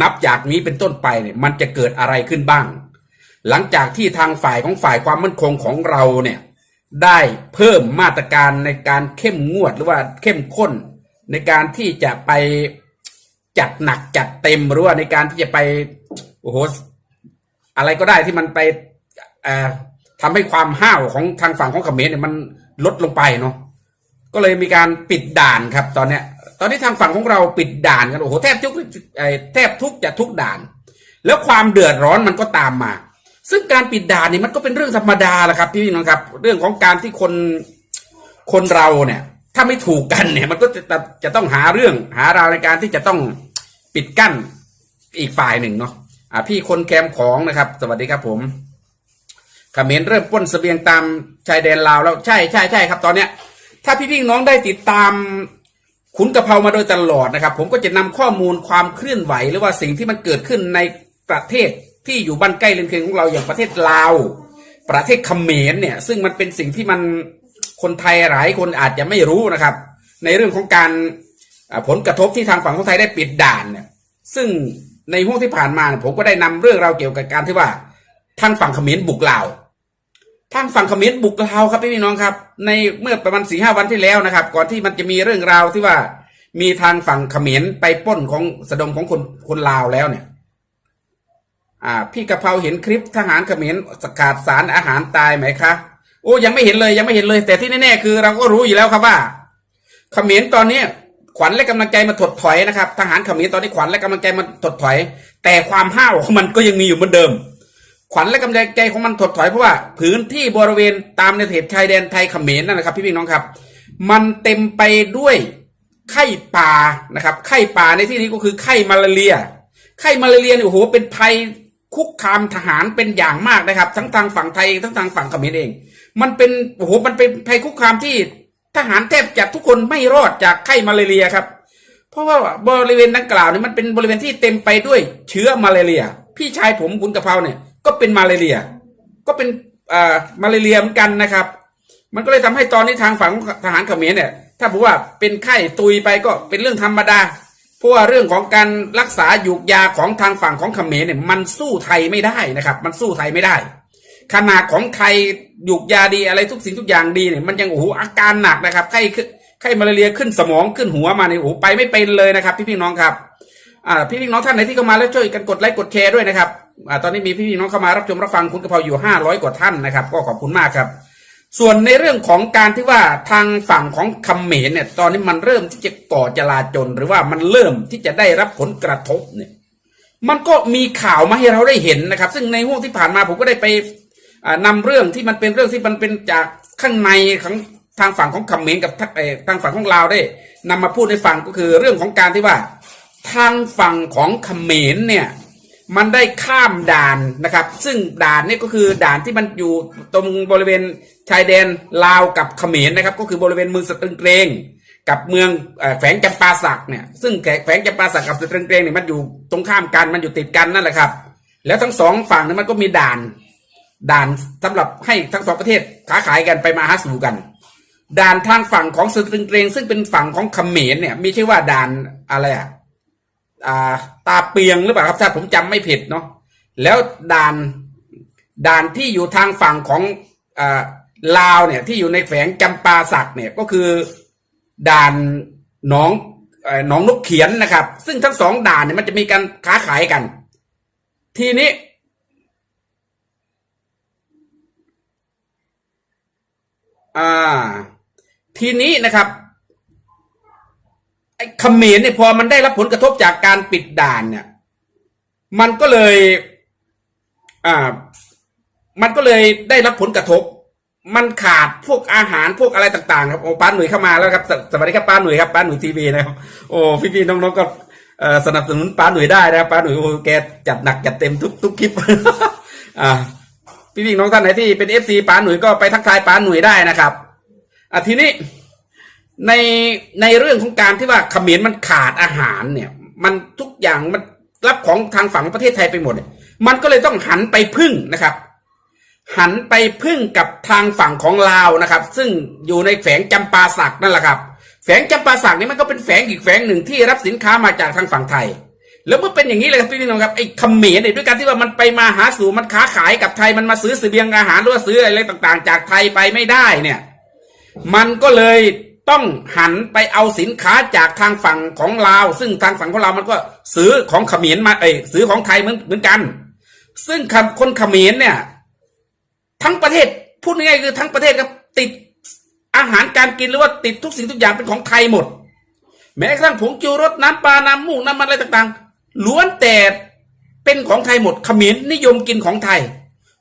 นับจากนี้เป็นต้นไปเนี่ยมันจะเกิดอะไรขึ้นบ้าง หลังจากที่ทางฝ่ายของฝ่ายความมั่นคงของเราเนี่ยได้เพิ่มมาตรการในการเข้มงวดหรือว่าเข้มข้น ในการที่จะไปจัดหนักจัดเต็มหรือว่าในการที่จะไปโอ้โหอะไรก็ได้ที่มันไปเอ่อทำให้ความห้าวของทางฝั่งของเขมรเนี่ยมันลดลงไปเนาะก็เลยมีการปิดด่านครับตอนเนี้ย ตอนนี้ทางฝั่งของเราปิดด่านกันโอ้โหแทบทุกแทบทุกจะทุกด่าน แล้วความเดือดร้อนมันก็ตามมา ซึ่งการปิดด่านนี่มันก็เป็นเรื่องธรรมดาแหละครับพี่น้องครับ เรื่องของการที่คนคนเราเนี่ย ถ้าไม่ถูกกันเนี่ย มันก็จะจะจะต้องหาเรื่องหาราวในการที่จะต้องปิดกั้นอีกฝ่ายหนึ่งเนาะอ่าพี่คนแคมของนะครับ สวัสดีครับผมเขมรเริ่มป้นเสบียงตามชายแดนลาวแล้วใช่ใช่ใช่ครับ ตอนเนี้ย ถ้าพี่พี่น้องได้ติดตาม ขุนกะเพรามาโดยตลอดนะครับ ผมก็จะนำข้อมูลความเคลื่อนไหว หรือว่าสิ่งที่มันเกิดขึ้นในประเทศที่อยู่บ้านใกล้เรือนเคียงของเราอย่างประเทศลาว ประเทศเขมรเนี่ย ซึ่งมันเป็นสิ่งที่มันคนไทยหลายคนอาจจะไม่รู้นะครับ ในเรื่องของการผลกระทบที่ทางฝั่งของไทยได้ปิดด่านเนี่ย ซึ่งในห่วงที่ผ่านมาผมก็ได้นำเรื่องราวเกี่ยวกับการที่ว่าทางฝั่งเขมรบุกลาว ทางฝั่งเขมรบุกลาวครับพี่น้องครับ ในเมื่อประมาณสี่ห้าวันที่แล้วนะครับ ก่อนที่มันจะมีเรื่องราวที่ว่า มีทางฝั่งเขมรไปป้นของสะดมของคนคนลาวแล้วเนี่ยอ่าพี่กะเพราเห็นคลิปทหารเขมรสกัดสารอาหารตายไหมคะโอ้ยังไม่เห็นเลยยังไม่เห็นเลย แต่ที่แน่ๆคือเราก็รู้อยู่แล้วครับว่าเขมรตอนนี้ขวัญและกำลังใจมาถดถอยนะครับ ทหารเขมรตอนนี้ขวัญและกำลังใจมันถดถอย แต่ความห้าวของมันก็ยังมีอยู่เหมือนเดิม ขวัญและกำลังใจของมันถดถอยเพราะว่าพื้นที่บริเวณตามในเขตชายแดนไทยเขมรนั่นนะครับ พี่พี่น้องครับ มันเต็มไปด้วยไข้ป่านะครับ ไข้ป่าในที่นี้ก็คือไข้มาลาเรีย ไข้มาลาเรียเนี่ยโอ้โหเป็นภัยคุกคามทหารเป็นอย่างมากนะครับ ทั้งทางฝั่งไทยทั้งทางฝั่งเขมรเอง มันเป็นโอ้โหมันเป็นภัยคุกคามที่ทหารแทบจะทุกคนไม่รอดจากไข้มาลาเรียครับ เพราะว่าบริเวณดังกล่าวเนี่ยมันเป็นบริเวณที่เต็มไปด้วยเชื้อมาลาเรีย พี่ชายผมคุณกะเพราเนี่ย ก็เป็นมาลาเรีย ก็เป็นอ่ามาลาเรียเหมือนกันนะครับ มันก็เลยทำให้ตอนนี้ทางฝั่งทหารเขมรเนี่ย ถ้าบอกว่าเป็นไข้ตุยไปก็เป็นเรื่องธรรมดาเพราะว่าเรื่องของการรักษาหยูกยาของทางฝั่งของเขมรเนี่ยมันสู้ไทยไม่ได้นะครับ มันสู้ไทยไม่ได้ ขนาดของไทยหยูกยาดีอะไรทุกสิ่งทุกอย่างดีเนี่ยมันยังโอ้โหอาการหนักนะครับไข้ขึ้นไข้มาลาเรียขึ้นสมองขึ้นหัวมาเนี่ยโอ้โหไปไม่เป็นเลยนะครับ พี่พี่น้องครับอ่าพี่พี่น้องท่านไหนที่เข้ามาแล้วช่วยกันกดไลค์กดแชร์ด้วยนะครับ อตอนนี้มีพี่พี่น้องเข้ามารับชมรับฟังคุณกระเพราอยู่ห้าร้อยกว่าท่านนะครับ ก็ขอบคุณมากครับ ส่วนในเรื่องของการที่ว่าทางฝั่งของคำเขมรเนี่ย ตอนนี้มันเริ่มที่จะก่อจลาจลหรือว่ามันเริ่มที่จะได้รับผลกระทบเนี่ย มันก็มีข่าวมาให้เราได้เห็นนะครับ ซึ่งในห่วงที่ผ่านมาผมก็ได้ไปอ่านำเรื่องที่มันเป็นเรื่องที่มันเป็นจากข้างในของทางฝั่งของเขมรกับทางฝั่งของลาวได้นำมาพูดให้ฟังก็คือเรื่องของการที่ว่าทางฝั่งของเขมรเนี่ย มันได้ข้ามด่านนะครับ ซึ่งด่านนี่ก็คือด่านที่มันอยู่ตรงบริเวณชายแดนลาวกับเขมรนะครับ ก็คือบริเวณเมืองสตึงเกรงกับเมืองแขวงจำปาสักเนี่ยซึ่งแขวงจำปาสักกับสตึงเกรงเนี่ยมันอยู่ตรงข้ามกันมันอยู่ติดกันนั่นแหละครับ แล้วทั้งสองฝั่งนี่ยมันก็มีด่าน ด่านสำหรับให้ทั้งสองประเทศค้าขายกันไปมาหาสู่กัน ด่านทางฝั่งของสตึงเกรงซึ่งเป็นฝั่งของเขมรเนี่ยมีชื่อว่าด่านอะไรอะ อ่าตาเปียงหรือเปล่าครับถ้าผมจำไม่ผิดเนาะแล้วด่านด่านที่อยู่ทางฝั่งของอ่าลาวเนี่ยที่อยู่ในแฝงจำปาสักเนี่ยก็คือด่านหนองหนองนกเขียนนะครับ ซึ่งทั้งสองด่านเนี่ยมันจะมีการค้าขายกัน ทีนี้ อ่า ทีนี้นะครับ เขมรเนี่ยพอมันได้รับผลกระทบจากการปิดด่านเนี่ยมันก็เลยอ่ามันก็เลยได้รับผลกระทบ มันขาดพวกอาหารพวกอะไรต่างๆครับโอ้ป้าหนุ่ยเข้ามาแล้วครับสสวัสดีครับป้าหนุ่ยครับป้าหนุ่ยทีวีนะครับโอ้พี่ๆน้องๆก็สนับสนุนป้าหนุ่ยได้นะครับป้าหนุ่ยโอ้แกจัดหนักจัดเต็มทุกทุกคลิปอ่าพี่ๆน้องท่านไหนที่เป็นเอฟซีป้าหนุ่ยก็ไปทักทายป้าหนุ่ยได้นะครับอะทีนี้ ในในเรื่องของการที่ว่าเขมรมันขาดอาหารเนี่ย มันทุกอย่างมันรับของทางฝั่งประเทศไทยไปหมด มันก็เลยต้องหันไปพึ่งนะครับ หันไปพึ่งกับทางฝั่งของลาวนะครับ ซึ่งอยู่ในแฝงจำปาสักนั่นแหละครับ แฝงจำปาสักนี่มันก็เป็นแฝงอีกแฝงหนึ่งที่รับสินค้ามาจากทางฝั่งไทย แล้วเมื่อเป็นอย่างนี้เลยครับพี่น้องครับไอ้เขมรเนี่ยด้วยการที่ว่ามันไปมาหาสู่มันค้าขายกับไทยมันมาซื้อเสบียงอาหารหรือว่าซื้ออะไรต่างๆ จากไทยไปไม่ได้เนี่ย มันก็เลย ต้องหันไปเอาสินค้าจากทางฝั่งของลาว ซึ่งทางฝั่งของลาวมันก็ซื้อของเขมรมาเอ้ยซื้อของไทยเหมือนเหมือนกัน ซึ่งคนเขมรเนี่ย ทั้งประเทศพูดง่ายๆคือทั้งประเทศครับติดอาหารการกินหรือว่าติดทุกสิ่งทุกอย่างเป็นของไทยหมด แม้กระทั่งผงจูรสน้ำปลาน้ำมูกน้ำมันอะไรต่างๆล้วนแต่เป็นของไทยหมดเขมรนิยมกินของไทย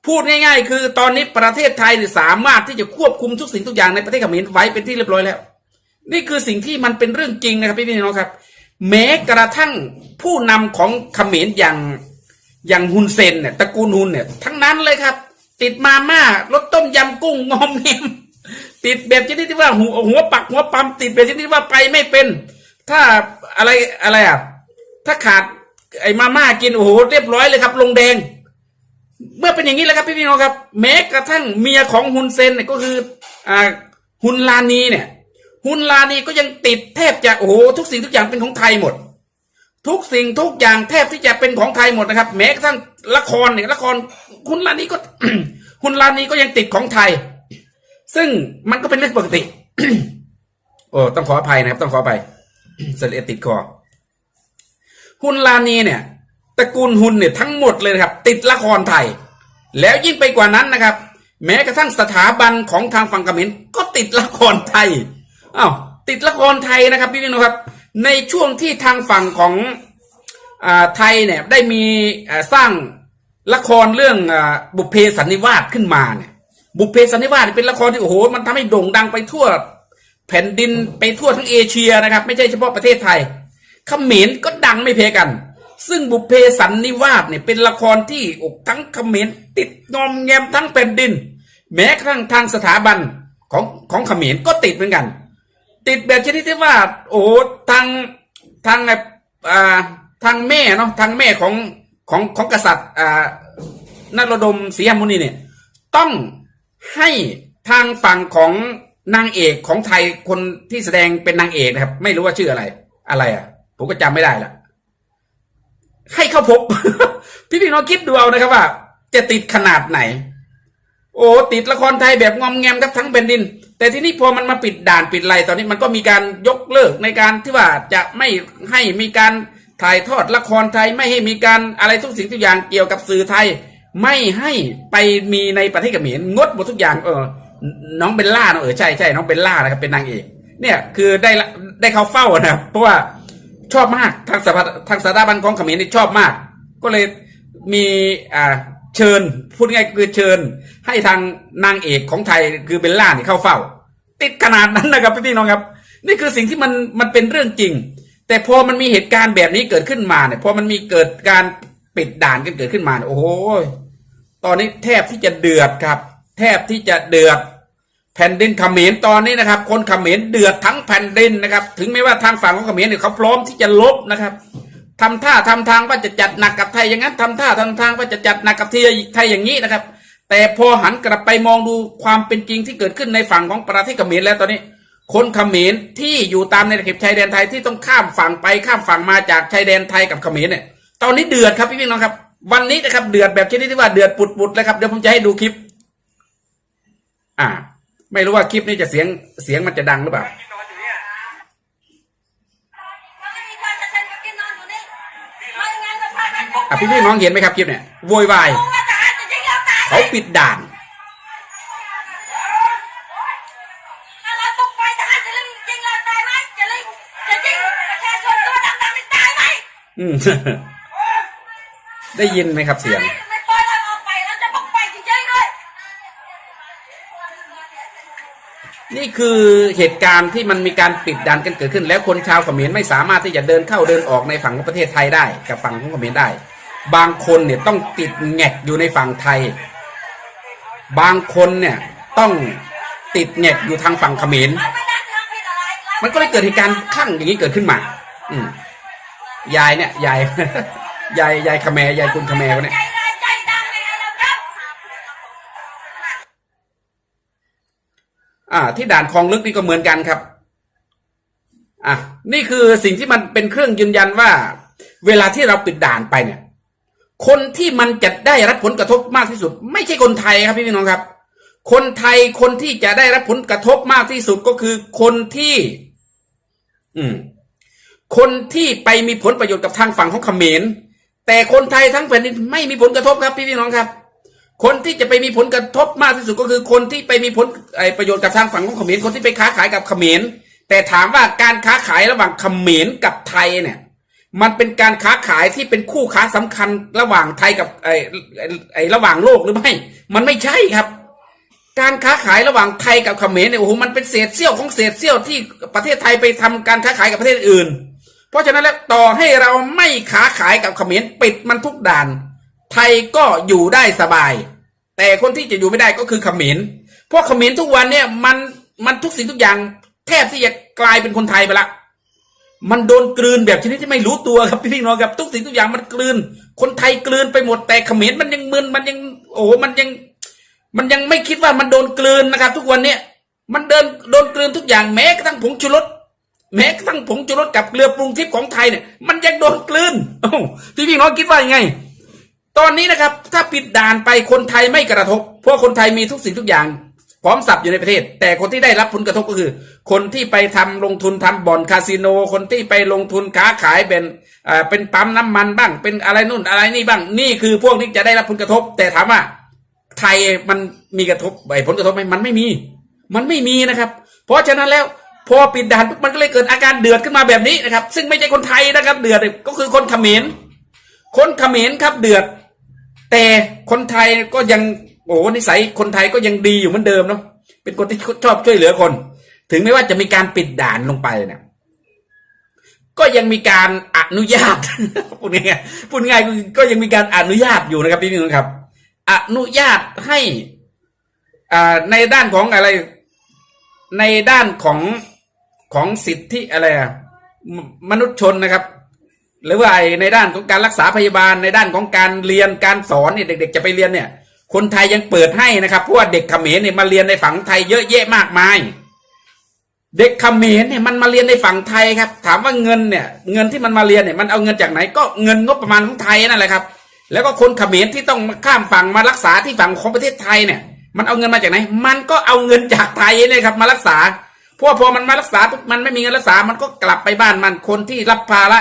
พูดง่าย ๆ คือตอนนี้ประเทศไทยเนี่ยสามารถที่จะควบคุมทุกสิ่งทุกอย่างในประเทศเขมรไว้เป็นที่เรียบร้อยแล้ว นี่คือสิ่งที่มันเป็นเรื่องจริงนะครับพี่พี่น้องครับ แม้กระทั่งผู้นำของเขมรอย่างอย่างฮุนเซนเนี่ยตระกูลฮุนเนี่ยทั้งนั้นเลยครับ ติดมาม่ารสต้มยำกุ้งงอมแงมติดแบบชนิดที่ว่าหัวหัวปักหัวปั๊มติดแบบชนิดที่ว่าไปไม่เป็น ถ้าอะไรอะไรอะถ้าขาดไอ้มาม่ากินโอ้โหเรียบร้อยเลยครับ ลงแดง เมื่อเป็นอย่างนี้แล้วครับพี่พี่น้องครับ แม้กระทั่งเมียของฮุนเซนเนี่ยก็คืออ่าฮุนลานีเนี่ย ฮุนลานีก็ยังติดแทบจะโอ้โหทุกสิ่งทุกอย่างเป็นของไทยหมด ทุกสิ่งทุกอย่างแทบที่จะเป็นของไทยหมดนะครับ แม้กระทั่งละครเนี่ยละครฮุนลานีก็ฮุนลานีก็ยังติดของไทย ซึ่งมันก็เป็นเรื่องปกติ โอ้ต้องขออภัยนะครับ ต้องขออภัยเสลดติดคอฮุนลานีเนี่ยตระกูลฮุนเนี่ยทั้งหมดเลยครับ ติดละครไทย แล้วยิ่งไปกว่านั้นนะครับ แม้กระทั่งสถาบันของทางฝั่งเขมรก็ติดละครไทย อ้าวติดละครไทยนะครับพี่พี่น้องครับ ในช่วงที่ทางฝั่งของอไทยเนี่ยได้มีสร้างละครเรื่องอบุพเพสันนิวาสขึ้นมาเนี่ยบุพเพสันนิวาสเป็นละครที่โอ้โหมันทำให้โด่งดังไปทั่วแผ่นดินไปทั่วทั้งเอเชียนะครับ ไม่ใช่เฉพาะประเทศไทยเขมรก็ดังไม่แพ้กัน ซึ่งบุพเพสันนิวาสเนี่ยเป็นละครที่อ้ทั้งเขมรติดงอมแงมทั้งแผ่นดิน แม้กระทั่งทางสถาบันของของเขมรก็ติดเหมือนกัน ติดแบบชนิดที่ว่า โอ้โหทางทางอ่าทางแม่เนาะทางแม่ของของของกษัตริย์อ่านรดมศรีหมุนีเนี่ย ต้องให้ทางฝั่งของนางเอกของไทยคนที่แสดงเป็นนางเอกนะครับ ไม่รู้ว่าชื่ออะไร อะไรอะ ผมก็จำไม่ได้ละให้เข้าพบ พี่พี่น้องคิดดูเอานะครับว่า จะติดขนาดไหน โอ้ติดละครไทยแบบงอมแงมครับทั้งแผ่นดิน แต่ทีนี้พอมันมาปิดด่านปิดไรตอนนี้มันก็มีการยกเลิกในการที่ว่าจะไม่ให้มีการถ่ายทอดละครไทยไม่ให้มีการอะไรทุกสิ่งทุกอย่างเกี่ยวกับสื่อไทย ไม่ให้ไปมีในประเทศเขมรงดหมดทุกอย่างเออน้องเบลล่าเนอะเออใช่ใช่น้องเบลล่านะครับเป็นนางเอกเนี่ยคือได้ได้เขาเฝ้านะครับเพราะว่าชอบมากทางสถาทางสถาบันของเขมรนี่ชอบมาก ก็เลยมีอ่า ชิญพูดง่ายคือเชิญ ให้ทางนางเอกของไทยคือเบลล่าเนี่ยเข้าเฝ้า ติดขนาดนั้นนะครับพี่น้องครับ นี่คือสิ่งที่มันมันเป็นเรื่องจริง แต่พอมันมีเหตุการณ์แบบนี้เกิดขึ้นมาเนี่ยพอมันมีเกิดการปิดด่านกันเกิดขึ้นมาโอ้โหตอนนี้แทบที่จะเดือดครับ แทบที่จะเดือดแผ่นดินเขมรตอนนี้นะครับ คนเขมรเดือดทั้งแผ่นดินนะครับ ถึงแม้ว่าทางฝั่งของเขมรเนี่ยเขาพร้อมที่จะลบนะครับ ทำท่าทำทางว่าจะจัดหนักกับไทยอย่างนั้นทำท่าทำทางว่าจะจัดหนักกับไทยไทยอย่างนี้นะครับ แต่พอหันกลับไปมองดูความเป็นจริงที่เกิดขึ้นในฝั่งของประเทศเขมรแล้วตอนนี้ คนเขมรที่อยู่ตามในเขตชายแดนไทยที่ต้องข้ามฝั่งไปข้ามฝั่งมาจากชายแดนไทยกับเขมรเนี่ยตอนนี้เดือดครับพี่พี่น้องครับ วันนี้นะครับเดือดแบบชนิดที่ว่าเดือดปุดๆเลยครับเดี๋ยวผมจะให้ดูคลิป อ่า ไม่รู้ว่าคลิปนี้จะเสียงเสียงมันจะดังหรือเปล่า อะพี่พี่น้องเห็นไหมครับคลิปเนี่ยโวยวายเขาปิดด่านได้ยินไหมครับเสียง ไม่ปล่อยเราออกไปเราจะพกไปจริงๆด้วย นี่คือเหตุการณ์ที่มันมีการปิดด่านกันเกิดขึ้น แล้วคนชาวเขมรไม่สามารถที่จะเดินเข้าเดินออกในฝั่งของประเทศไทยได้ กับฝั่งของเขมรได้ บางคนเนี่ยต้องติดแงกอยู่ในฝั่งไทย บางคนเนี่ยต้องติดแงกอยู่ทางฝั่งเขมรมันก็เลยเกิดเหตุการณ์คลั่งอย่างนี้เกิดขึ้นมา อืมยายเนี่ยยายยายยายเขมรยายคุณเขมรเนี้ย อ่า ที่ด่านคลองลึกนี่ก็เหมือนกันครับ อะนี่คือสิ่งที่มันเป็นเครื่องยืนยันว่า เวลาที่เราปิดด่านไปเนี่ย คนที่มันจะได้รับผลกระทบมากที่สุด ไม่ใช่คนไทยครับพี่น้องครับ คนไทยคนที่จะได้รับผลกระทบมากที่สุดก็คือคนที่ อืม คนที่ไปมีผลประโยชน์กับทางฝั่งของเขมรแต่คนไทยทั้งแผ่นดินไม่มีผลกระทบครับพี่พี่น้องครับ คนที่จะไปมีผลกระทบมากที่สุดก็คือคนที่ไปมีผลไอประโยชน์กับทางฝั่งของเขมรคนที่ไปค้าขายกับเขมรแต่ถามว่าการค้าขายระหว่างเขมรกับไทยเนี่ย มันเป็นการค้าขายที่เป็นคู่ค้าสำคัญระหว่างไทยกับไอ้ไอระหว่างโลกหรือไม่ มันไม่ใช่ครับ การค้าขายระหว่างไทยกับเขมรเนี่ยโอ้โหมันเป็นเศษเสี้ยวของเศษเสี้ยวที่ประเทศไทยไปทำการค้าขายกับประเทศอื่น เพราะฉะนั้นแล้วต่อให้เราไม่ค้าขายกับเขมรปิดมันทุกด่าน ไทยก็อยู่ได้สบาย แต่คนที่จะอยู่ไม่ได้ก็คือเขมรเพราะเขมรทุกวันเนี่ยมันมันทุกสิ่งทุกอย่าง แทบที่จะกลายเป็นคนไทยไปละ มันโดนกลืนแบบชนิดที่ไม่รู้ตัวครับพี่พี่น้องครับทุกสิ่งทุกอย่างมันกลืน คนไทยกลืนไปหมดแต่เขมรมันยังมึนมันยัง โอ้มันยัง มันยังไม่คิดว่ามันโดนกลืนนะครับ ทุกวันเนี่ยมันเดินโดนกลืนทุกอย่างแม้กระทั่งผงชูรสแม้กระทั่งผงชูรสกับเกลือปรุงทิพย์ของไทยเนี่ยมันยังโดนกลืนพี่พี่น้องคิดว่ายังไง ตอนนี้นะครับถ้าปิดด่านไปคนไทยไม่กระทบ เพราะคนไทยมีทุกสิ่งทุกอย่างพร้อมสับอยู่ในประเทศ แต่คนที่ได้รับผลกระทบก็คือ คนที่ไปทำลงทุนทำบ่อนคาสิโน คนที่ไปลงทุนค้าขายเป็นเป็นปั๊มน้ำมันบ้าง เป็นอะไรนู่นอะไรนี่บ้างนี่คือพวกที่จะได้รับผลกระทบ แต่ถามว่าไทยมันมีกระทบไอ้ผลกระทบไหมมันไม่มี มันไม่มีนะครับ เพราะฉะนั้นแล้วพอปิดด่านมันก็เลยเกิดอาการเดือดขึ้นมาแบบนี้นะครับ ซึ่งไม่ใช่คนไทยนะครับ เดือดก็คือคนเขมรคนเขมรครับเดือด แต่คนไทยก็ยังโอ้โหนิสัยคนไทยก็ยังดีอยู่เหมือนเดิมเนาะเป็นคนที่ชอบช่วยเหลือคน ถึงแม้ว่าจะมีการปิดด่านลงไปเนี่ยก็ยังมีการอนุญาตพูดง่ายพูดง่ายก็ยังมีการอนุญาตอยู่นะครับพี่น้องครับ อนุญาตให้อ่าในด้านของอะไร ในด้านของของสิทธิอะไรอะมมนุษยชนนะครับ หรือว่าในด้านของการรักษาพยาบาลในด้านของการเรียนการสอนเนี่ยเด็ก ๆ จะไปเรียนเนี่ย คนไทยยังเปิดให้นะครับเพราะว่าเด็กเขมรเนี่ยมาเรียนในฝั่งไทยเยอะแยะมากมาย เด็กเขมรเนี่ยมันมาเรียนในฝั่งไทยครับ ถามว่าเงินเนี่ย เงินที่มันมาเรียนเนี่ยมันเอาเงินจากไหนก็เงินงบประมาณของไทยนั่นแหละครับ แล้วก็คนเขมรที่ต้องมาข้ามฝั่งมารักษาที่ฝั่งของประเทศไทยเนี่ย มันเอาเงินมาจากไหน มันก็เอาเงินจากไทยเนี่ยครับมารักษาพว่าพอมันมารักษาปุ๊บมันไม่มีเงินรักษา มันก็กลับไปบ้านมันคนที่รับภาระ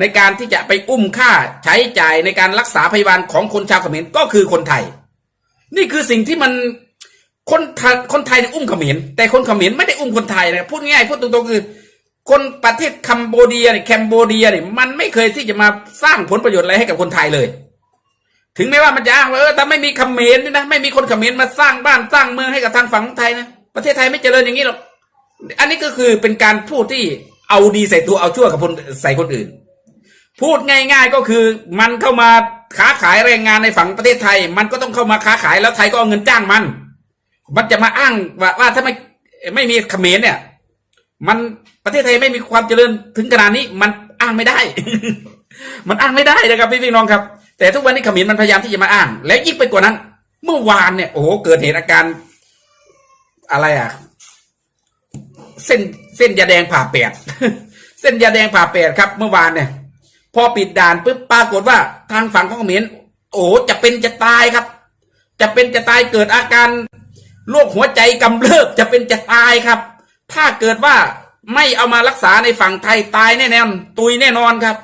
ในการที่จะไปอุ้มค่าใช้จ่ายในการรักษาพยาบาลของคนชาวเขมรก็คือคนไทย นี่คือสิ่งที่มันคนไทยคนไทยเนี่ยอุ้มเขมรแต่คนเขมรไม่ได้อุ้มคนไทยนะพูดง่ายพูดตรงๆคือ คนประเทศคัมโบเดียเนี่ยแคมโบเดียเนี่ยมันไม่เคยที่จะมาสร้างผลประโยชน์อะไรให้กับคนไทยเลย ถึงแม้ว่ามันจะอ้างว่าเออแต่ไม่มีเขมรนี่นะไม่มีคนเขมรมาสร้างบ้านสร้างเมืองให้กับทางฝั่งไทยนะประเทศไทยไม่เจริญอย่างนี้หรอกอันนี้ก็คือเป็นการพูดที่เอาดีใส่ตัวเอาชั่วกับคนใส่คนอื่น พูดง่ายๆก็คือมันเข้ามาค้าขายแรงงานในฝั่งประเทศไทย มันก็ต้องเข้ามาค้าขายแล้วไทยก็เอาเงินจ้างมัน มันจะมาอ้างว่าว่าถ้าไม่ไม่มีเขมรเนี่ย มันประเทศไทยไม่มีความเจริญถึงขนาดนี้ มันอ้างไม่ได้ มันอ้างไม่ได้นะครับพี่พี่น้องครับ แต่ทุกวันนี้เขมรมันพยายามที่จะมาอ้าง และยิ่งไปกว่านั้น เมื่อวานเนี่ยโอ้โหเกิดเหตุอาการอะไรอะ เส้นเส้นยาแดงผ่าแปดเส้นยาแดงผ่าแปดครับ เมื่อวานเนี่ย พอปิดด่านปุ๊บปรากฏว่าทางฝั่งของเขมรโอ้จะเป็นจะตายครับ จะเป็นจะตายเกิดอาการโรคหัวใจกำเริบจะเป็นจะตายครับ ถ้าเกิดว่าไม่เอามารักษาในฝั่งไทยตายแน่นอนตุยแน่นอนครับ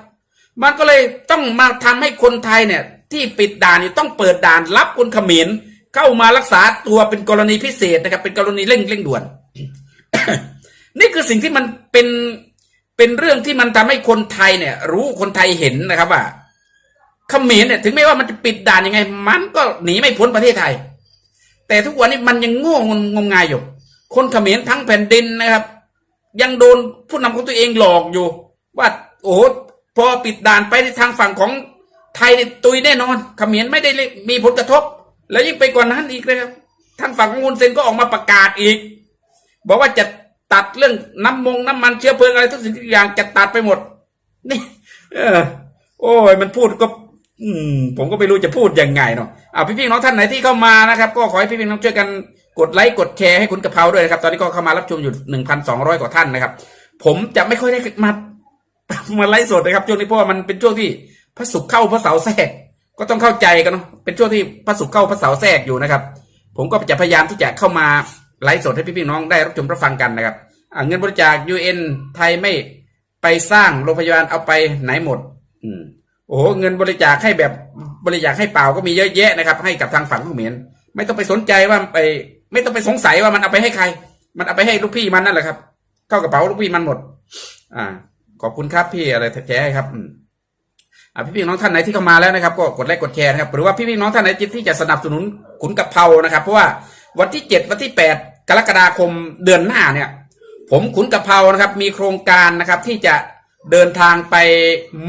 มันก็เลยต้องมาทำให้คนไทยเนี่ย ที่ปิดด่านนี่ต้องเปิดด่านรับคนเขมรเข้ามารักษาตัวเป็นกรณีพิเศษนะครับ เป็นกรณีเร่งเร่งด่วน นี่คือสิ่งที่มันเป็น เป็นเรื่องที่มันทำให้คนไทยเนี่ย รู้คนไทยเห็นนะครับว่าเขมรเนี่ยถึงแม้ว่ามันจะปิดด่านยังไง มันก็หนีไม่พ้นประเทศไทย แต่ทุกวันนี้มันยังโง่งมงมงายอยู่ คนเขมรทั้งแผ่นดินนะครับ ยังโดนผู้นำของตัวเองหลอกอยู่ ว่าโอ้โหพอปิดด่านไปในทางฝั่งของไทยนี่ตุยแน่นอนเขมรไม่ได้มีผลกระทบ แล้วยิ่งไปกว่านั้นอีกนะครับทางฝั่งของคุณเซนก็ออกมาประกาศอีก บอกว่าจะ ตัดเรื่องน้ำมงน้ำมันเชื้อเพลิงอะไรทุกสิ่งทุกอย่างจะตัดไปหมด นี่ เออ โอ้ยมันพูดก็ อืม ผมก็ไม่รู้จะพูดยังไงเนาะอ่าพี่น้องท่านไหนที่เข้ามานะครับ ก็ขอให้พี่ๆน้องช่วยกันกดไลค์กดแชร์ให้คุณกะเพราด้วยนะครับ ตอนนี้ก็เข้ามารับชมอยู่หนึ่งพันสองร้อยกว่าท่านนะครับ ผมจะไม่ค่อยได้มามาไลฟ์สดนะครับช่วงนี้เพราะว่ามันเป็นช่วงที่พระศุกร์เข้าพระเสาแทรกก็ต้องเข้าใจกันเนาะเป็นช่วงที่พระศุกร์เข้าพระเสาแทรกอยู่นะครับ ผมก็จะพยายามที่จะเข้ามา ไลฟ์สดให้พี่ๆน้องได้รับชมรับฟังกันนะครับเงินบริจาค UN ไทยไม่ไปสร้างโรงพยาบาลเอาไปไหนหมด อืมโอ้โหเงินบริจาคให้แบบบริจาคให้เปล่าก็มีเยอะแยะนะครับ ให้กับทางฝั่งเขมรไม่ต้องไปสนใจว่าไป ไม่ต้องไปสงสัยว่ามันเอาไปให้ใคร มันเอาไปให้ลูกพี่มันนั่นแหละครับ เข้ากระเป๋าลูกพี่มันหมด อ่า ขอบคุณครับพี่อะไรแท้ๆครับ อืมอ่าพี่พี่น้องท่านไหนที่เข้ามาแล้วนะครับ ก็กดไลค์กดแชร์นะครับ หรือว่าพี่พี่น้องท่านไหนที่จะสนับสนุนขุนกะเพรานะครับ เพราะว่าวันที่เจ็ดวันที่แปด รกฎาคมเดือนหน้าเนี่ย ผมขุนกะเพรานะครับ มีโครงการนะครับที่จะเดินทางไป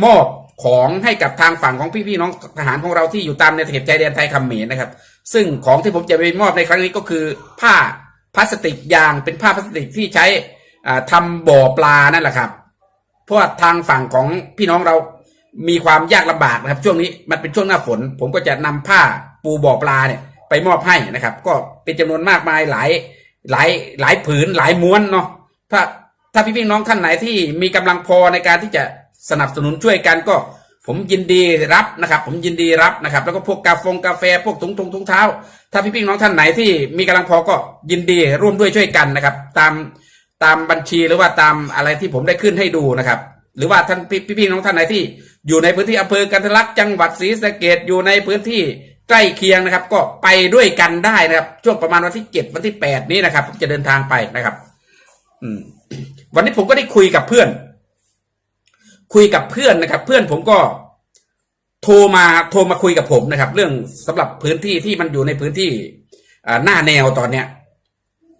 มอบของให้กับทางฝั่งของพี่พี่น้องทหารของเราที่อยู่ตามในเขตชายแดนไทยคำเขมรนะครับ ซึ่งของที่ผมจะไปมอบในครั้งนี้ก็คือผ้าพลาสติกยางเป็นผ้าพลาสติกที่ใช้อ่าทำบ่อปลานั่นแหละครับ เพราะทางฝั่งของพี่น้องเรามีความยากลำบากนะครับ ช่วงนี้มันเป็นช่วงหน้าฝน ผมก็จะนำผ้าปูบ่อปลาเนี่ยไปมอบให้นะครับ ก็เป็นจำนวนมากมายหลาย หลายหลายผืนหลายม้วนเนาะถ้าถ้าพี่พี่น้องท่านไหนที่มีกำลังพอในการที่จะสนับสนุนช่วยกันก็ผมยินดีรับนะครับ ผมยินดีรับนะครับ แล้วก็พวกกาแฟกาแฟพวกถุงถุงถุงเท้า ถ้าพี่พี่น้องท่านไหนที่มีกำลังพอก็ยินดีร่วมด้วยช่วยกันนะครับ ตามตามบัญชีหรือว่าตามอะไรที่ผมได้ขึ้นให้ดูนะครับ หรือว่าท่านพี่พี่น้องท่านไหนที่อยู่ในพื้นที่อำเภอกันทลักจังหวัดศรีสะเกดอยู่ในพื้นที่ ใกล้เคียงนะครับ ก็ไปด้วยกันได้นะครับ ช่วงประมาณวันที่เจ็ดวันที่แปดนี้นะครับผมจะเดินทางไปนะครับ อืม วันนี้ผมก็ได้คุยกับเพื่อน คุยกับเพื่อนนะครับ เพื่อนผมก็โทรมาโทรมาคุยกับผมนะครับ เรื่องสำหรับพื้นที่ที่มันอยู่ในพื้นที่หน้าแนวตอนเนี้ย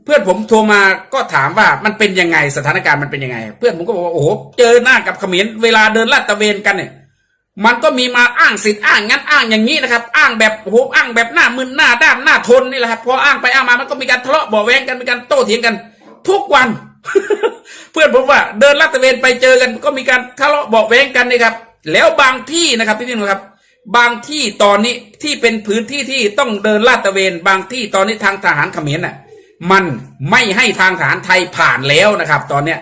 เพื่อนผมโทรมาก็ถามว่ามันเป็นยังไงสถานการณ์มันเป็นยังไง เพื่อนผมก็บอกว่าโอ้โหเจอหน้ากับเขมรเวลาเดินลาดตระเวนกันเนี่ย มันก็มีมาอ้างสิทธิ์อ้างงั้นอ้างอย่างนี้นะครับ อ้างแบบโอ้โหอ้างแบบหน้ามึนหน้าด้านหน้าทนนี่แหละครับพออ้างไปอ้างมามันก็มีการทะเลาะเบาแวงกันมีการโต้เถียงกัน ทุกวัน เพื่อนผมว่า เดินลาดตระเวนไปเจอกัน ก็มีการทะเลาะเบาแวงกันนี่ครับ แล้วบางที่นะครับพี่พี่น้องครับ บางที่ตอนนี้ที่เป็นพื้นที่ที่ต้องเดินลาดตระเวน บางที่ตอนนี้ทางทหารเขมรน่ะ มันไม่ให้ทางทหารไทยผ่านแล้วนะครับ ตอนเนี้ย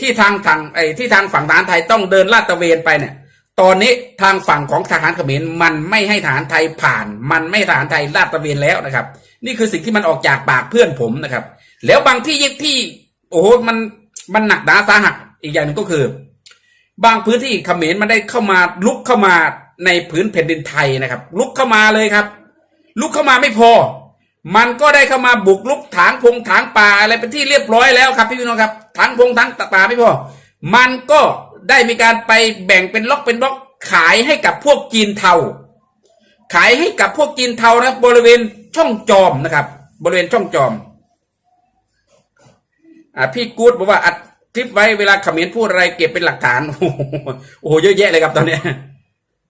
ที่ทางทางไอ้ที่ทางฝั่งทหารไทยต้องเดินลาดตระเวนไปเนี่ย ตอนนี้ทางฝั่งของทหารเขมรมันไม่ให้ทหารไทยผ่าน มันไม่ให้ทหารไทยลาดตระเวนแล้วนะครับ นี่คือสิ่งที่มันออกจากปากเพื่อนผมนะครับ แล้วบางที่ที่ โอ้โหมันมันหนักหนาสาหัสอีกอย่างหนึ่งก็คือ บางพื้นที่เขมรมันได้เข้ามาลุกเข้ามาในพื้นแผ่นดินไทยนะครับ ลุกเข้ามาเลยครับ ลุกเข้ามาไม่พอ มันก็ได้เข้ามาบุกลุกถางพงถางป่าอะไรเป็นที่เรียบร้อยแล้วครับพี่พี่น้องครับถางพงถางป่าไม่พอ มันก็ ได้มีการไปแบ่งเป็นล็อกเป็นบล็อกขายให้กับพวกจีนเทา ขายให้กับพวกจีนเทานะบริเวณช่องจอมนะครับ บริเวณช่องจอมอ่าพี่กู๊ดบอกว่าอัดคลิปไว้เวลาขมรพูดอะไรเก็บเป็นหลักฐานโอ้โหเยอะแยะเลยครับตอนนี้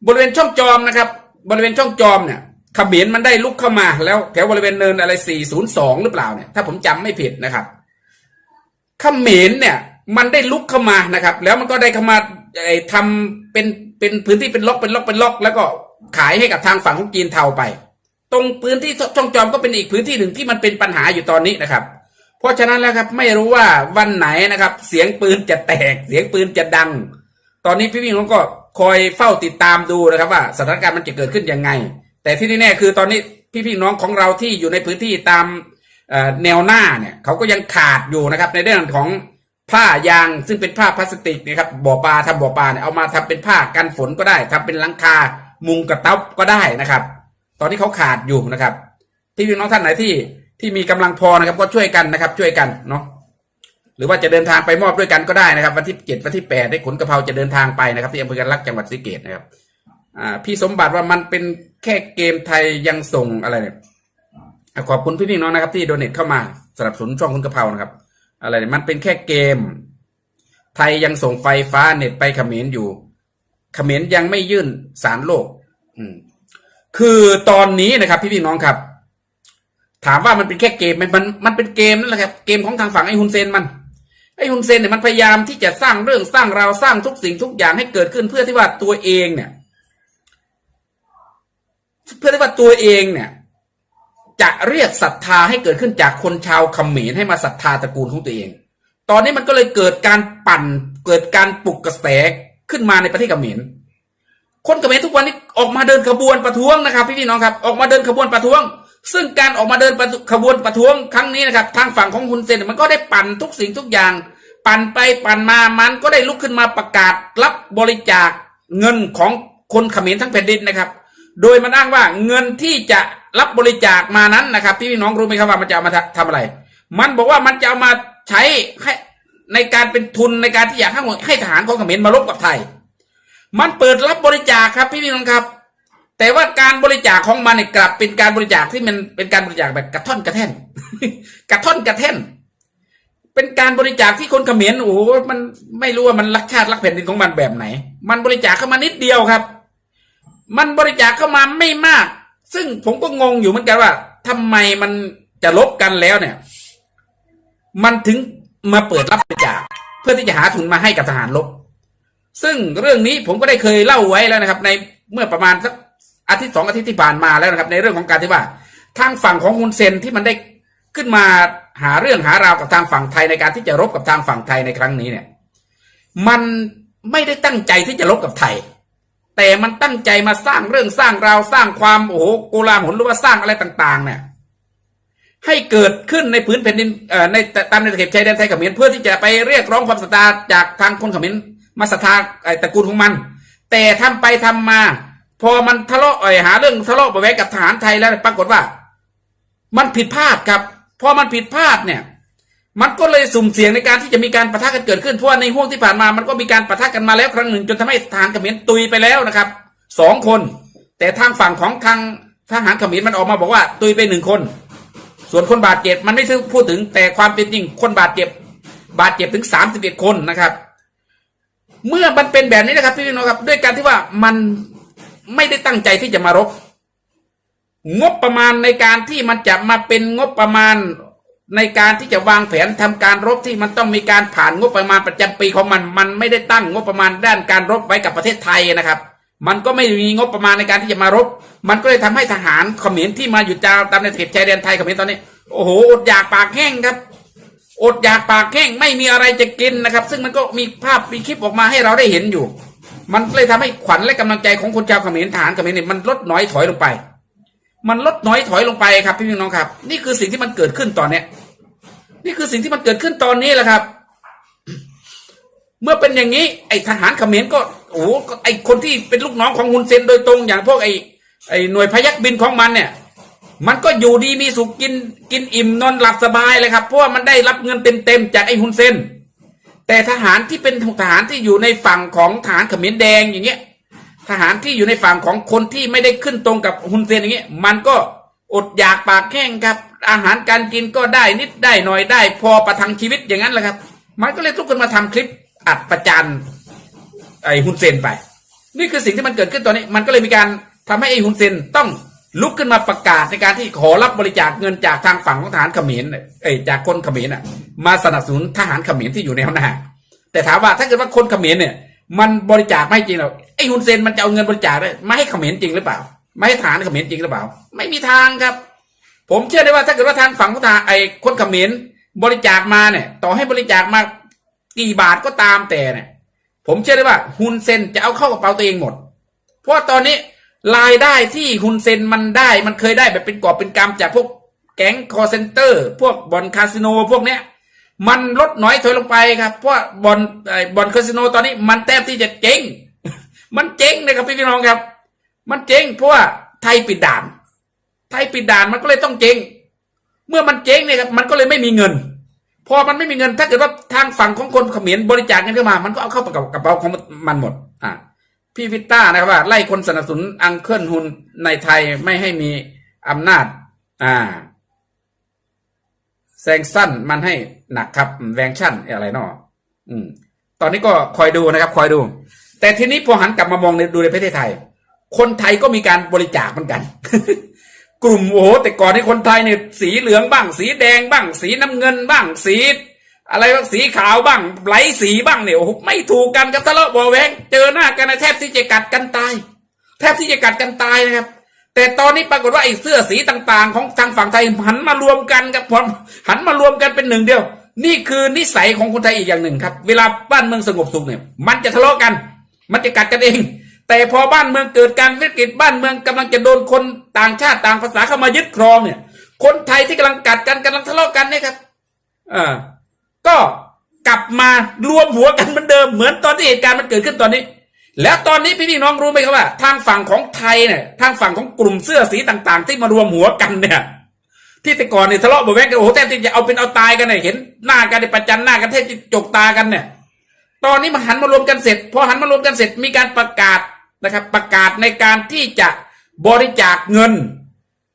บริเวณช่องจอมนะครับ บริเวณช่องจอมเนี่ยขมรมันได้ลุกเข้ามาแล้วแถวบริเวณเนินอะไร 402 หรือเปล่าเนี่ยถ้าผมจำไม่ผิดนะครับขมรเนี่ย มันได้ลุกเข้ามานะครับ แล้วมันก็ได้เข้ามาทำเป็นเป็นพื้นที่เป็นล็อกเป็นล็อกเป็นล็อก แล้วก็ขายให้กับทางฝั่งของจีนเทาไป ตรงพื้นที่ช่องจอมก็เป็นอีกพื้นที่หนึ่งที่มันเป็นปัญหาอยู่ตอนนี้นะครับ เพราะฉะนั้นแล้วครับไม่รู้ว่าวันไหนนะครับ เสียงปืนจะแตก เสียงปืนจะดัง ตอนนี้พี่วิ่งน้องก็คอยเฝ้าติดตามดูนะครับว่าสถานการณ์มันจะเกิดขึ้นยังไง แต่ที่แน่ๆคือตอนนี้พี่พี่น้องของเราที่อยู่ในพื้นที่ตามแนวหน้าเนี่ยเขาก็ยังขาดอยู่นะครับในเรื่องของ ผ้ายางซึ่งเป็นผ้าพลาสติกนะครับบ่อปลาทำบ่อปลาเนี่ยเอามาทำเป็นผ้ากันฝนก็ได้ทำเป็นหลังคา มุงกระต๊อบก็ได้นะครับ ตอนนี้เขาขาดอยู่นะครับพี่พี่น้องท่านไหนที่ที่มีกำลังพอนะครับก็ช่วยกันนะครับ ช่วยกันเนาะหรือว่าจะเดินทางไปมอบด้วยกันก็ได้นะครับ วันที่เจ็ดวันที่แปดได้ขนกระเพราจะเดินทางไปนะครับ ที่อำเภอกันลักจังหวัดศรีเกตนะครับอ่าพี่สมบัติว่ามันเป็นแค่เกมไทยยังส่งอะไรเนี่ยขอบคุณพี่พี่น้องนะครับ ที่โดเนทเข้ามาสนับสนุนช่องคุณกระเพรานะครับ อะไรมันเป็นแค่เกม ไทยยังส่งไฟฟ้าเน็ตไปเขมรอยู่เขมรยังไม่ยื่นสารโลก อืม คือตอนนี้นะครับ พี่พี่น้องครับ ถามว่ามันเป็นแค่เกมไหมมันมันเป็นเกมนั่นแหละครับ เกมของทางฝั่งไอ้ฮุนเซนมันไอ้ฮุนเซนเนี่ยมันพยายามที่จะสร้างเรื่องสร้างราวสร้างทุกสิ่งทุกอย่างให้เกิดขึ้นเพื่อที่ว่าตัวเองเนี่ย เพื่อที่ว่าตัวเองเนี่ย จะเรียกศรัทธาให้เกิดขึ้นจากคนชาวขมรให้มาศรัทธาตระกูลของตัวเอง ตอนนี้มันก็เลยเกิดการปั่น เกิดการปลุกกระแสขึ้นมาในประเทศขมรคนขมรทุกวันนี้ออกมาเดินขบวนประท้วงนะครับ พี่พี่น้องครับออกมาเดินขบวนประท้วง ซึ่งการออกมาเดินขบวนประท้วงครั้งนี้นะครับทางฝั่งของคุณเซนมันก็ได้ปั่นทุกสิ่งทุกอย่าง ปั่นไปปั่นมามันก็ได้ลุกขึ้นมาประกาศรับบริจาคเงินของคนขมรทั้งแผ่นดินนะครับ โดยมันอ้างว่าเงินที่จะ รับบริจาคมานั้นนะครับพี่น้องรู้ไหมครับว่ามันจะเอามาทำอะไร มันบอกว่ามันจะเอามาใช้ให้ในการเป็นทุนในการที่อยากให้ให้ทหารของเขมรมารบกับไทย มันเปิดรับบริจาคครับพี่พี่น้องครับ แต่ว่าการบริจาคของมันเนี่ยกลับเป็นการบริจาคที่มันเป็นการบริจาคแบบกระท่อนกระแท่น กระท่อนกระแท่น เป็นการบริจาคที่คนเขมรโอ้โหมันไม่รู้ว่ามันรักชาติรักแผ่นดินของมันแบบไหน มันบริจาคเข้ามานิดเดียวครับ มันบริจาคเข้ามาไม่มาก ซึ่งผมก็งงอยู่เหมือนกันว่าทำไมมันจะลบกันแล้วเนี่ย มันถึงมาเปิดรับบริจาคเพื่อที่จะหาทุนมาให้กับทหารรบซึ่งเรื่องนี้ผมก็ได้เคยเล่าไว้แล้วนะครับ ในเมื่อประมาณสักอาทิตย์สองอาทิตย์ที่ผ่านมาแล้วนะครับ ในเรื่องของการที่ว่า ทางฝั่งของฮุนเซนที่มันได้ขึ้นมาหาเรื่องหาราวกับทางฝั่งไทยในการที่จะรบกับทางฝั่งไทยในครั้งนี้เนี่ย มันไม่ได้ตั้งใจที่จะรบกับไทย แต่มันตั้งใจมาสร้างเรื่องสร้างราวสร้างความโอ้โหโกลาหลหรือว่าสร้างอะไรต่าง ๆ เนี่ย ให้เกิดขึ้นในพื้นแผ่นดินในตามในเข็บชายแดนไทยเขมรเพื่อที่จะไปเรียกร้องความศรัทธาจากทางคนขมรมาศรัทธาไอ้ตระกูลของมัน แต่ทำไปทำมา พอมันทะเลาะเอ่ยหาเรื่องทะเลาะเบาะแวงกับทหารไทยแล้วปรากฏว่า มันผิดพลาดครับพอมันผิดพลาดเนี่ย มันก็เลยสุ่มเสี่ยงในการที่จะมีการประทะกันเกิดขึ้นเพราะว่าในห่วงที่ผ่านมา มันก็มีการประทะกันมาแล้วครั้งหนึ่ง จนทำให้ทหารเขมรตุยไปแล้วนะครับสองคน แต่ทางฝั่งของทางทหารเขมรมันออกมาบอกว่า ตุยไปหนึ่งคน ส่วนคนบาดเจ็บมันไม่ถึงพูดถึงแต่ความเป็นจริงคนบาดเจ็บ บาดเจ็บถึงสามสิบเอ็ดคนนะครับ เมื่อมันเป็นแบบนี้นะครับพี่น้องครับ ด้วยการที่ว่ามันไม่ได้ตั้งใจที่จะมารบงบประมาณในการที่มันจะมาเป็นงบประมาณ ในการที่จะวางแผนทำการรบที่มันต้องมีการผ่านงบประมาณประจำปีของมัน มันไม่ได้ตั้งงบประมาณด้านการรบไว้กับประเทศไทยนะครับ มันก็ไม่มีงบประมาณในการที่จะมารบ มันก็เลยทำให้ทหารเขมรที่มาอยู่ตามตามในเขตชายแดนไทยเขมรตอนนี้ โอ้โหอดอยากปากแห้งครับ อดอยากปากแห้งไม่มีอะไรจะกินนะครับ ซึ่งมันก็มีภาพมีคลิปออกมาให้เราได้เห็นอยู่ มันเลยทำให้ขวัญและกำลังใจของคนชาวเขมรทหารเขมรเนี่ยมันลดน้อยถอยลงไป มันลดน้อยถอยลงไปครับพี่น้องครับ นี่คือสิ่งที่มันเกิดขึ้นตอนเนี้ย นี่คือสิ่งที่มันเกิดขึ้นตอนนี้แหละครับ เมื่อเป็นอย่างนี้ ไอ้ทหารเขมรก็โอ้ก็ไอ้คนที่เป็นลูกน้องของฮุนเซนโดยตรง อย่างพวกไอ้ไอ้หน่วยพยักบินของมันเนี่ย มันก็อยู่ดีมีสุขกินกินอิ่มนอนหลับสบายเลยครับเพราะว่ามันได้รับเงินเต็มๆจากไอ้ฮุนเซนแต่ทหารที่เป็นทหารที่อยู่ในฝั่งของทหารเขมรแดงอย่างเงี้ย ทหารที่อยู่ในฝั่งของคนที่ไม่ได้ขึ้นตรงกับฮุนเซนอย่างเงี้ย มันก็อดอยากปากแห้งครับ อาหารการกินก็ได้นิดได้หน่อยได้ พอประทังชีวิตอย่างนั้นแหละครับ มันก็เลยลุกขึ้นมาทำคลิปอัดประจานไอ้ฮุนเซนไป นี่คือสิ่งที่มันเกิดขึ้นตอนนี้ มันก็เลยมีการทำให้ไอ้ฮุนเซนต้องลุกขึ้นมาประกาศในการที่ขอรับบริจาคเงินจากทางฝั่งของทหารเขมรเอ้จากคนเขมรน่ะ มาสนับสนุนทหารเขมรที่อยู่ในแนวหน้าแต่ถามว่าถ้าเกิดว่าคนเขมรเนี่ย มันบริจาคไม่จริงหรอกไอ้ฮุนเซนมันจะเอาเงินบริจาคได้ไม่ให้เขมรจริงหรือเปล่า ไม่ให้ทหารเขมรจริงหรือเปล่า ไม่มีทางครับ ผมเชื่อได้ว่าถ้าเกิดว่าทางฝั่งของทหาไอ้คนเขมรบริจาคมาเนี่ย ต่อให้บริจาคมากี่บาทก็ตามแต่เนี่ย ผมเชื่อได้ว่าฮุนเซนจะเอาเข้ากระเป๋าตัวเองหมด เพราะาตอนนี้รายได้ที่ฮุนเซนมันได้มันเคยได้แบบเป็นกอบเป็นกำจากพวกแก๊งคอร์เซนเตอร์ พวกบอลคาสิโนพวกเนี้ยมันลดน้อยถอยลงไปครับ เพราะบอลไอ้บอลคาสิโนตอนนี้มันแทบที่จะเจ๊ง มันเจ๊งนะครับพี่น้องครับ มันเจ๊งเพราะว่าไทยปิดด่าน ไทยปิดด่านมันก็เลยต้องเจ๊งเมื่อมันเจ๊งเนี่ยมันก็เลยไม่มีเงิน พอมันไม่มีเงิน ถ้าเกิดว่าทางฝั่งของคนเขมรบริจาคเงินเข้ามา มันก็เอาเข้ากระเป๋าของมันหมด อ่าพี่วิต้านะครับว่าไล่คนสนับสนุนอังเคิลฮุนในไทยไม่ให้มีอำนาจ อ่าแซงสั้นมันให้หนักครับแวงชั่นอะไรเนาะอืม ตอนนี้ก็คอยดูนะครับ คอยดู แต่ทีนี้พอหันกลับมามองดูในประเทศไทย คนไทยก็มีการบริจาคเหมือนกัน กลุ่มโอ้โหแต่ก่อนที่คนไทยเนี่ยสีเหลืองบ้าง สีแดงบ้าง สีน้ำเงินบ้าง สี อะไรบ้างสีขาวบ้างไหลสีบ้างเนี่ยโอ้โหไม่ถูกกันครับทะเลาะบาะแวงเจอหน้ากันนะแทบที่จะกัดกันตาย แทบที่จะกัดกันตายนะครับ แต่ตอนนี้ปรากฏว่าไอ้เสื้อสีต่างๆ ของทางฝั่งไทยหันมารวมกันครับผมหันมารวมกันเป็นหนึ่งเดียว นี่คือนิสัยของคนไทยอีกอย่างหนึ่งครับ เวลาบ้านเมืองสงบสุขเนี่ย มันจะทะเลาะกัน มันจะกัดกันเอง แต่พอบ้านเมืองเกิดการวิกฤตบ้านเมืองกำลังจะโดนคนต่างชาติต่างภาษาเข้ามายึดครองเนี่ย คนไทยที่กำลังกัดกันกำลังทะเลาะกันเนี่ยครับอ่าก็กลับมารวมหัวกันเหมือนเดิมเหมือนตอนที่เหตุการณ์มันเกิดขึ้นตอนนี้ แล้วตอนนี้พี่พี่น้องรู้ไหมครับว่า ทางฝั่งของไทยเนี่ยทางฝั่งของกลุ่มเสื้อสีต่าง ๆ ที่มารวมหัวกันเนี่ยที่แต่ก่อนเนี่ยทะเลาะเบาะแว้งกันโอ้โหแทบที่จะเอาเป็นเอาตายกันเนี่ยเห็นหน้ากันในประจันหน้ากันแทบจะจกตากันเนี่ย ตอนนี้มาหันมารวมกันเสร็จพอหันมารวมกันเสร็จมีการประกาศ นะครับประกาศในการที่จะบริจาคเงิน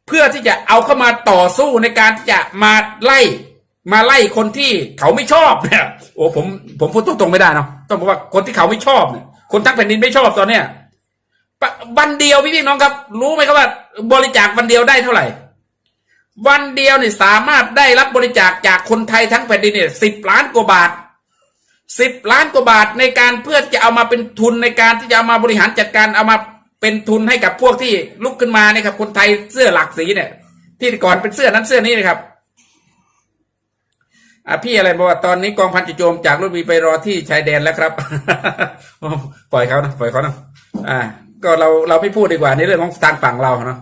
เพื่อที่จะเอาเข้ามาต่อสู้ในการที่จะมาไล่มาไล่คนที่เขาไม่ชอบเนี่ยโอ้ผมผมพูดตรงๆไม่ได้เนาะต้องบอกว่าคนที่เขาไม่ชอบเนี่ยคนทั้งแผ่นดินไม่ชอบตอนเนี้ยวันเดียวพี่พี่น้องครับ รู้ไหมครับว่า บริจาควันเดียวได้เท่าไหร่ วันเดียวเนี่ยสามารถได้รับบริจาคจากคนไทยทั้งแผ่นดินเนี่ยสิบล้านกว่าบาท สิบล้านกว่าบาทในการเพื่อจะเอามาเป็นทุนในการที่จะเอามาบริหารจัดการเอามาเป็นทุนให้กับพวกที่ลุกขึ้นมาเนี่ยครับ คนไทยเสื้อหลักสีเนี่ย ที่ก่อนเป็นเสื้อนั้นเสื้อนี้นะครับอะพี่อะไรบอกว่าตอนนี้กองพันจุโจมจากรถมีไปรอที่ชายแดนแล้วครับ ปล่อยเขานะปล่อยเขานะอ่า ก็เราเราไม่พูดดีกว่าในเรื่องของทางฝั่งเราเนาะ